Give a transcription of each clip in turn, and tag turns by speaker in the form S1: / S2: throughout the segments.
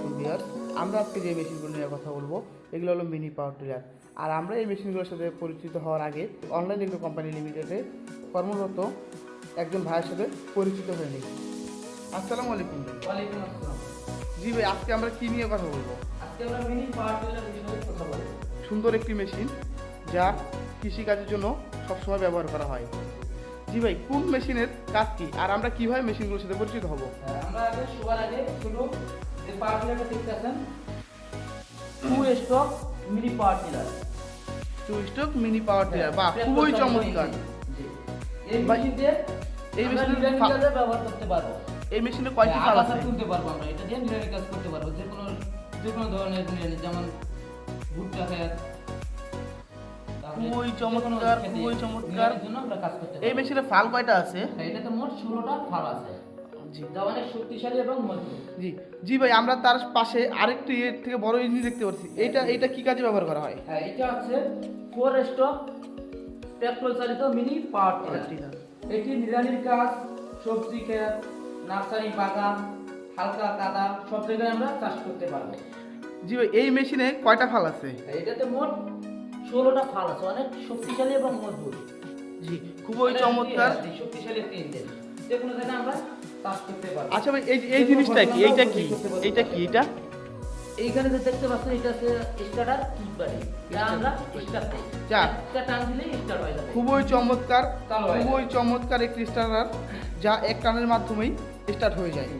S1: আলাইকুম ভিউয়ার্স আমরা আজকে যে মেশিনগুলো নিয়ে কথা বলব এগুলো হলো মিনি পাওয়ার টিলার আর আমরা এই মেশিনগুলোর সাথে পরিচিত হওয়ার আগে অনলাইন এগ্রো কোম্পানি লিমিটেডে কর্মরত একজন ভাইয়ের সাথে পরিচিত হয়ে নিই আসসালামু আলাইকুম ভাই।
S2: ওয়ালাইকুম আসসালাম।
S1: জি ভাই আজকে আমরা কী নিয়ে কথা বলব?
S2: আজকে আমরা মিনি পাওয়ার টিলার বিষয়ে কথা বলব।
S1: সুন্দর একটি মেশিন যা কৃষিকাজের জন্য সবসময় ব্যবহার করা হয়। জি ভাই কোন মেশিনের কাজ কি? আর আমরা কীভাবে মেশিনগুলোর সাথে পরিচিত হব?
S2: আমরা আগে সবার আগে শুরু পাওয়ার টিলারটা দেখতেছেন two stroke mini power
S1: two stroke mini power tiller বাহ খুবই চমৎকার
S2: এই
S1: ভাই,
S2: মেশিন দিয়ে
S1: এই
S2: মেশিন ব্যবহার করতে পারব।
S1: এই মেশিনে কয়টি ফাল আছে?
S2: তুলতে পারব আমরা। এটা দিয়ে নিরানি কাজ করতে পারব। যে কোনো যে কোনো ধরনের নিরানি যেমন ভুট্টা খেত
S1: খুবই চমৎকার, খুবই চমৎকার। এই মেশিনে ফাল কয়টা আছে?
S2: হ্যাঁ, এটাতে মোট ষোলোটা ফাল আছে।
S1: জি।
S2: অনেক শক্তিশালী এবং মজবুত।
S1: জি। জি ভাই আমরা তার পাশে আরেকটি এর থেকে বড় ইঞ্জিন দেখতে পাচ্ছি। এইটা এইটা কি কাজে ব্যবহার করা হয়?
S2: হ্যাঁ এটা হচ্ছে ফোর স্টক পেট্রোল চালিত মিনি পাওয়ার টিলার। এটি নিরানির কাজ সবজি ক্ষেত নার্সারি বাগান হালকা কাদা সব জায়গায় আমরা চাষ করতে পারব।
S1: জি ভাই এই মেশিনে কয়টা ফাল আছে?
S2: এটাতে মোট ষোলোটা ফাল আছে অনেক শক্তিশালী এবং মজবুত।
S1: জি খুবই চমৎকার।
S2: শক্তিশালী একটি ইঞ্জিন যে কোনো জায়গায় আমরা
S1: আচ্ছা ভাই এই এই জিনিসটা কি? এইটা কি? এইটা কি? এটা
S2: এইখানে যে দেখতে পাচ্ছেন এটা হচ্ছে স্টার্টার কিক বাড়ি। আমরা স্টার্ট
S1: যা।
S2: একটা টান দিলেই স্টার্ট হয়ে যাবে।
S1: খুবই চমৎকার খুবই চমৎকার একটি স্টার্টার যা এক টানের মাধ্যমেই স্টার্ট হয়ে যায়।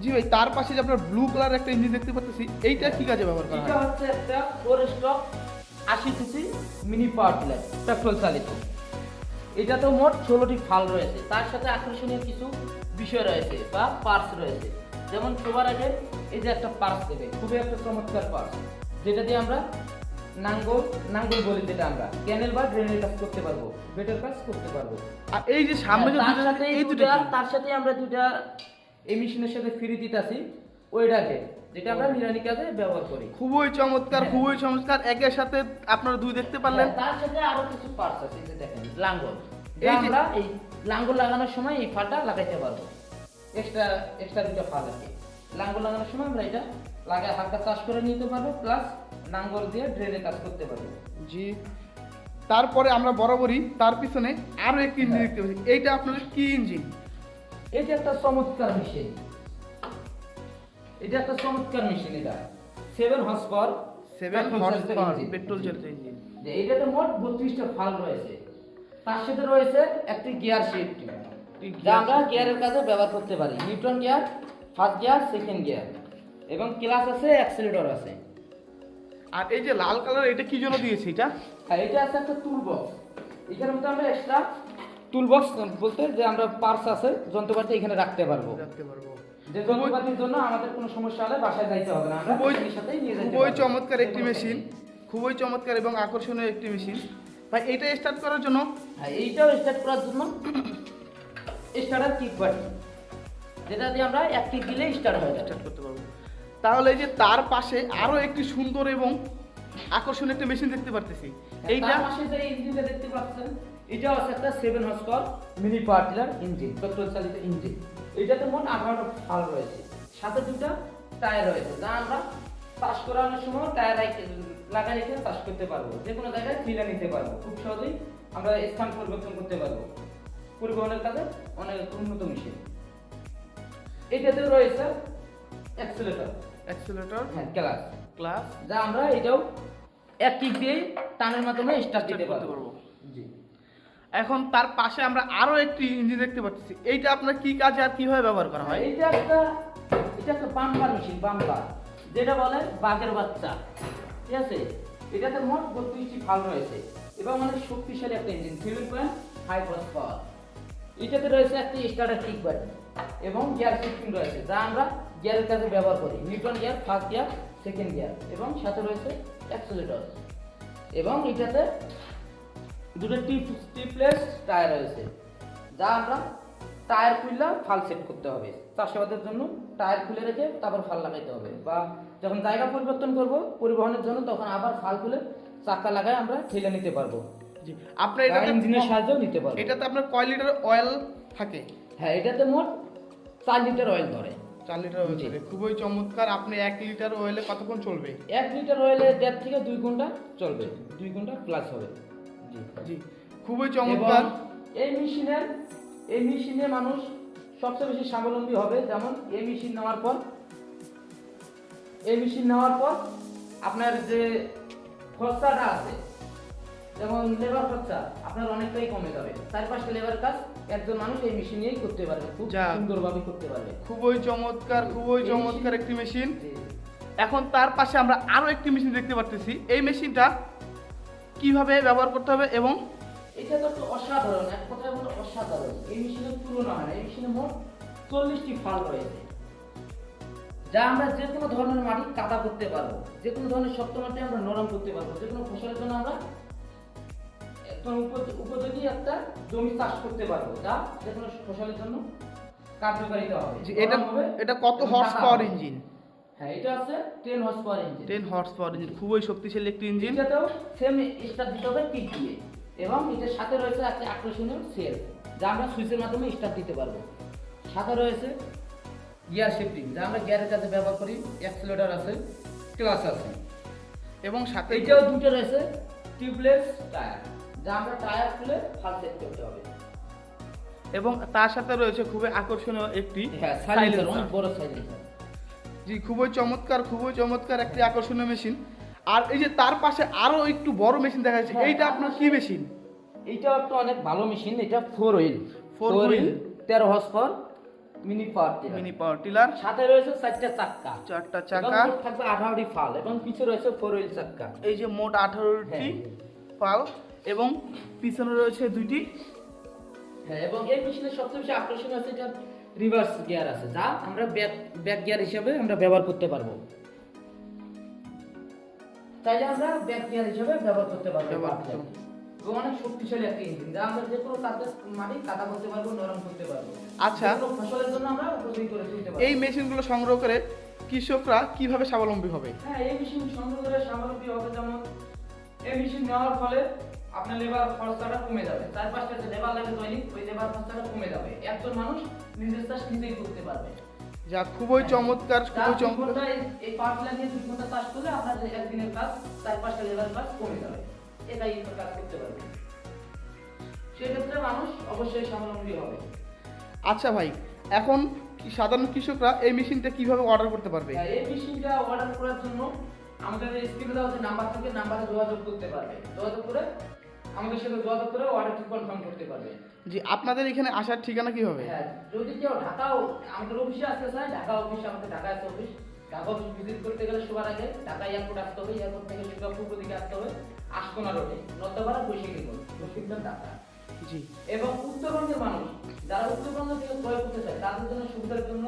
S1: জি ভাই তার পাশে যে আপনার ব্লু কালার একটা ইঞ্জিন দেখতে পাচ্ছি এইটা কি কাজে ব্যবহার করা
S2: এটা হচ্ছে একটা ফোর স্টক আশি সিসি মিনি পাওয়ার পেট্রোল চালিত। এটাতে মোট ষোলোটি ফাল রয়েছে। তার সাথে আকর্ষণীয় কিছু বিষয় রয়েছে বা পার্স রয়েছে। যেমন সবার আগে এই যে একটা পার্স দেবে খুবই একটা চমৎকার পার্স যেটা দিয়ে আমরা নাঙ্গল নাঙ্গল বলি যেটা আমরা ক্যানেল বা ড্রেনের কাজ করতে পারব বেটার কাজ করতে পারব।
S1: আর এই যে সামনে যে
S2: তার
S1: দুটো
S2: সাথে
S1: এই দুটো
S2: তার সাথে আমরা দুটা এই মেশিনের সাথে ফ্রি দিতাছি ওইটাকে যেটা আমরা নিরানি কাজে ব্যবহার করি।
S1: খুবই চমৎকার
S2: হ্যাঁ।
S1: খুবই চমৎকার। একের সাথে আপনারা দুই দেখতে পারলেন।
S2: হ্যাঁ, তার সাথে আরও কিছু পার্টস আছে দেখেন লাঙ্গল।
S1: যে-
S2: আমরা এই লাঙ্গল লাগানোর সময় এই ফালটা লাগাইতে পারব। এক্সট্রা এক্সট্রা দুটো ফাল আছে লাঙ্গল লাগানোর সময় আমরা এটা লাগায় হালকা চাষ করে নিতে পারব প্লাস দিয়ে ড্রেনে কাজ করতে পারব।
S1: জি। তারপরে আমরা বরাবরই তার পিছনে আরও একটি ইঞ্জিন
S2: হ্যাঁ।
S1: দেখতে পাচ্ছি। এইটা আপনাদের কি ইঞ্জিন?
S2: এটা একটা চমৎকার মেশিন এটা একটা চমৎকার মেশিন এটা। Seven horse power
S1: seven horse power petrol চালিত ইঞ্জিন
S2: যে এটাতে মোট বত্রিশটা ফাল রয়েছে। তার সাথে রয়েছে একটি গিয়ার শিফট যা আমরা গিয়ারের কাজে ব্যবহার করতে পারি। Neutral gear first gear second gear এবং ক্লাস আছে অ্যাক্সিলেটর আছে।
S1: আর এই যে লাল কালার এটা কি জন্য দিয়েছে এটা?
S2: আর এটা আছে একটা টুল বক্স এখানের মধ্যে আমরা এক্সট্রা টুল বক্স বলতে যে আমরা পার্স আছে যন্ত্রপাতি এখানে রাখতে পারব।
S1: রাখতে পারব।
S2: যে যন্ত্রপাতির জন্য আমাদের কোনো সমস্যা হলে বাসায় যাইতে হবে না। আমরা
S1: খুবই
S2: সাথেই নিয়ে যেতে
S1: খুবই চমৎকার একটি মেশিন খুবই চমৎকার এবং আকর্ষণীয় একটি মেশিন ভাই এটা স্টার্ট করার জন্য।
S2: হ্যাঁ এইটাও স্টার্ট করার জন্য স্টার্টার কিক বাটন যেটা দিয়ে আমরা এক কিক দিলে স্টার্ট হয়ে
S1: স্টার্ট করতে পারব। তাহলে এই যে তার পাশে আরও একটি সুন্দর এবং আকর্ষণীয় একটা মেশিন দেখতে পারতেছি। এইটা
S2: তার পাশে যে ইঞ্জিনটা দেখতে পাচ্ছেন এটা হচ্ছে একটা seven horse power mini power tiller engine petrol চালিত ইঞ্জিন এটাতে মোট আঠারোটা ফাল রয়েছে। সাথে দুটা টায়ার রয়েছে যা আমরা চাষ করানোর সময় টায়ার লাগাই রেখে চাষ করতে পারব। যে কোনো জায়গায় ফিলে নিতে পারব। খুব সহজেই আমরা স্থান পরিবর্তন করতে পারব। পরিবহনের কাজে অনেক উন্নত মেশিন। এটাতেও রয়েছে অ্যাক্সিলেটর
S1: অ্যাক্সিলেটর
S2: হ্যাঁ ক্লাস
S1: ক্লাস
S2: যা আমরা এটাও এক কিক দিয়ে টানের মাধ্যমে স্টার্ট দিতে পারব।
S1: পারব।
S2: জি।
S1: এখন তার পাশে আমরা আরও একটি ইঞ্জিন দেখতে পাচ্ছি। এইটা আপনার কি কাজে আর কীভাবে ব্যবহার করা হয়?
S2: এটা একটা এটা একটা বাম্পার মেশিন বাম্পার যেটা বলে বাঘের বাচ্চা। ঠিক আছে, এটাতে মোট বত্রিশটি ফাল রয়েছে, এবং অনেক শক্তিশালী একটা engine seven point five horse power এটাতে রয়েছে একটি স্টার্টার কিক বাটন এবং গিয়ার শিফটিং রয়েছে, যা আমরা গিয়ারের কাজে ব্যবহার করি neutral gear first gear second gear এবং সাথে রয়েছে অ্যাক্সেলেটর এবং এটাতে দুটো টিপ, টিপলেস টায়ার রয়েছে, যা আমরা টায়ার খুললে ফাল সেট করতে হবে। চাষাবাদের জন্য টায়ার খুলে রেখে তারপর ফাল লাগাইতে হবে বা যখন জায়গা পরিবর্তন করব পরিবহনের জন্য তখন আবার ফাল খুলে চাকা লাগায় আমরা ঠেলে নিতে পারব।
S1: আপনার
S2: এটা ইঞ্জিনের সাহায্যেও নিতে পারব।
S1: এটাতে আপনার কয় লিটার অয়েল থাকে?
S2: হ্যাঁ এটাতে মোট চার লিটার অয়েল ধরে।
S1: চার লিটার অয়েল। চলে খুবই চমৎকার। আপনি এক লিটার অয়েলে কতক্ষণ চলবে?
S2: এক লিটার অয়েলে দেড় থেকে দুই ঘণ্টা চলবে। দুই ঘণ্টা প্লাস হবে। জি।
S1: জি। খুবই চমৎকার।
S2: এই মেশিনের এই মেশিনে মানুষ সবচেয়ে বেশি স্বাবলম্বী হবে। যেমন এই মেশিন নেওয়ার পর এই মেশিন নেওয়ার পর আপনার যে খরচাটা আছে যেমন লেবার খরচা আপনার অনেকটাই কমে যাবে। চার পাঁচটা লেবার কাজ একজন মানুষ এই মেশিন নিয়েই করতে পারবে খুব। সুন্দরভাবে করতে পারবে।
S1: খুবই চমৎকার খুবই চমৎকার একটি মেশিন। এখন তার পাশে আমরা আরও একটি মেশিন দেখতে পারতেছি। এই মেশিনটা কীভাবে ব্যবহার করতে হবে এবং
S2: এটা তো অসাধারণ এক কথায় বলে অসাধারণ। এই মেশিনের তুলনা হয় না এই মেশিনে মোট চল্লিশটি ফাল রয়েছে। যা আমরা যে কোনো ধরনের মাটি কাদা করতে পারব যে কোনো ধরনের শক্ত মাটি আমরা নরম করতে পারব যে কোনো ফসলের জন্য আমরা একদম উপযোগী একটা জমি চাষ করতে পারব যা যে কোনো ফসলের জন্য কার্যকারিতা হবে।
S1: এটা এটা কত হর্স পাওয়ার ইঞ্জিন
S2: হ্যাঁ এটা আছে ten horse power engine
S1: ten horse power engine খুবই শক্তিশালী একটি ইঞ্জিন
S2: এটাতেও সেম দিতে হবে পিক দিয়ে এবং এটার সাথে রয়েছে একটা আকর্ষণীয় সেল যা আমরা সুইচের মাধ্যমে স্টার্ট দিতে পারব। সাথে রয়েছে গিয়ার শিফটিং যা আমরা গিয়ারের কাজে ব্যবহার করি অ্যাক্সিলেটর আছে ক্লাস আছে।
S1: এবং সাথে
S2: এটাও দুটো রয়েছে টিউবলেস টায়ার যা আমরা টায়ার খুলে ফাল সেট করতে হবে।
S1: এবং তার সাথে রয়েছে খুবই আকর্ষণীয় একটি
S2: হ্যাঁ সাইলেন্সার অনেক বড় সাইলেন্সার
S1: জি খুবই চমৎকার খুবই চমৎকার একটি আকর্ষণীয় মেশিন আর এই যে তার পাশে আরও একটু বড় মেশিন দেখা যাচ্ছে
S2: হ্যাঁ,
S1: এইটা আপনার কি মেশিন
S2: এইটাও একটা অনেক ভালো মেশিন এটা ফোর হুইল ফোর। হুইল তেরো horse power mini power
S1: mini power tiller
S2: সাথে রয়েছে চারটা চাক্কা।
S1: চারটা চাকা
S2: থাকবে আঠারোটি ফাল এবং পিছে রয়েছে ফোর হুইল চাক্কা।
S1: এই যে মোট আঠারোটি
S2: হ্যাঁ।
S1: পাল এবং পিছনে রয়েছে দুইটি।
S2: হ্যাঁ এবং এই মেশিনের সবচেয়ে বেশি আকর্ষণ আছে এটা রিভার্স গিয়ার আছে যা আমরা ব্যাক ব্যাক গিয়ার হিসেবে আমরা ব্যবহার করতে পারব। তাইলে আমরা ব্যাক গিয়ার হিসেবে ব্যবহার করতে পারব অনেক শক্তিশালী একটা ইঞ্জিন যা আমরা যে কোনো কাজে মাটি কাদা করতে পারব নরম করতে পারব।
S1: আচ্ছা।
S2: ফসলের জন্য আমরা উপযোগী করে তুলতে পারব।
S1: এই মেশিনগুলো সংগ্রহ করে কৃষকরা কীভাবে স্বাবলম্বী হবে?
S2: হ্যাঁ এই মেশিন সংগ্রহ করে স্বাবলম্বী হবে যেমন এই মেশিন নেওয়ার ফলে আপনার লেবার খরচাটা কমে যাবে। চার পাঁচটা যে লেবার লাগে দৈনিক ওই লেবার খরচাটা কমে যাবে। একজন মানুষ নিজের চাষ নিজেই করতে পারবে।
S1: যা খুবই চমৎকার খুবই চমৎকার।
S2: এই- পাঁচ লাগিয়ে দুই ঘণ্টা চাষ করলে আপনার একদিনের কাজ চার পাঁচটা লেবার কাজ কমে যাবে। এটাই কাজ করতে পারবে সেক্ষেত্রে মানুষ অবশ্যই স্বাবলম্বী হবে।
S1: আচ্ছা ভাই এখন সাধারণ কৃষকরা এই মেশিনটা কীভাবে অর্ডার করতে পারবে?
S2: হ্যাঁ, এই মেশিনটা অর্ডার করার জন্য আমাদের স্ক্রিনে দেওয়া যে নাম্বার থেকে নাম্বারে যোগাযোগ করতে পারবে। যোগাযোগ করে আমাদের সাথে যোগাযোগ করে অর্ডারটি কনফার্ম করতে পারবে।
S1: জি আপনাদের এখানে আসার ঠিকানা কি হবে?
S2: হ্যাঁ যদি কেউ ঢাকাও আমাদের অফিসে আসতে চায় ঢাকা অফিস আমাদের ঢাকা আছে অফিস ঢাকা অফিস ভিজিট করতে গেলে সবার আগে ঢাকা এয়ারপোর্ট আসতে হবে এয়ারপোর্ট থেকে সোজা পূর্ব দিকে আসতে হবে আশকোনা রোডে নর্দাপাড়া বৈশাখী রোড বৈশাখী ঢাকা
S1: জি।
S2: এবং উত্তরবঙ্গের মানুষ যারা উত্তরবঙ্গ থেকে ক্রয় করতে চায় তাদের জন্য সুবিধার জন্য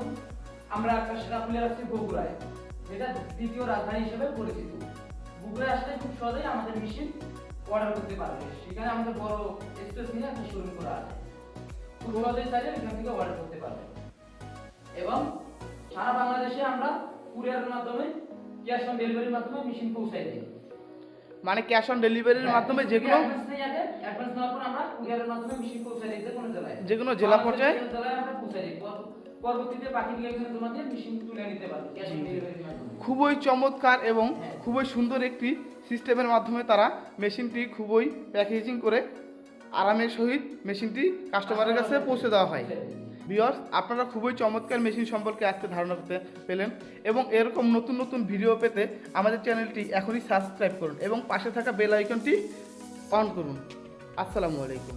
S2: আমরা একটা সেটা খুলে রাখছি বগুড়ায় যেটা দ্বিতীয় রাজধানী হিসেবে পরিচিত। বগুড়ায় আসলে খুব সহজেই আমাদের মেশিন অর্ডার করতে পারবে। সেখানে আমাদের বড় স্পেস নিয়ে একটা শোরুম করা আছে। সহজেই চাইলে এখান থেকে অর্ডার করতে পারবে। এবং সারা বাংলাদেশে আমরা কুরিয়ারের মাধ্যমে ক্যাশ অন ডেলিভারির মাধ্যমে মেশিন পৌঁছাই দিই।
S1: মানে ক্যাশ অন ডেলিভারির মাধ্যমে
S2: যে কোনো অ্যাডভান্স নেওয়ার পর আমরা কুরিয়ারের মাধ্যমে মেশিন পৌঁছে দিই যে কোনো জেলায়।
S1: যে কোনো জেলা পর্যায়ে?
S2: জেলায় আমরা পৌঁছে দিই। পরবর্তীতে বাকি ডিলেকশন তোমাদের মেশিন তুলে নিতে পারবে ক্যাশ অন ডেলিভারির মাধ্যমে।
S1: খুবই চমৎকার এবং
S2: হ্যাঁ।
S1: খুবই সুন্দর একটি সিস্টেমের মাধ্যমে তারা মেশিনটি খুবই প্যাকেজিং করে আরামের সহিত মেশিনটি কাস্টমারের কাছে পৌঁছে দেওয়া হয়। বিয়স আপনারা খুবই চমৎকার মেশিন সম্পর্কে আজকে ধারণা করতে পেলেন এবং এরকম নতুন নতুন ভিডিও পেতে আমাদের চ্যানেলটি এখনই সাবস্ক্রাইব করুন এবং পাশে থাকা বেল আইকনটি অন করুন। আসসালামু আলাইকুম।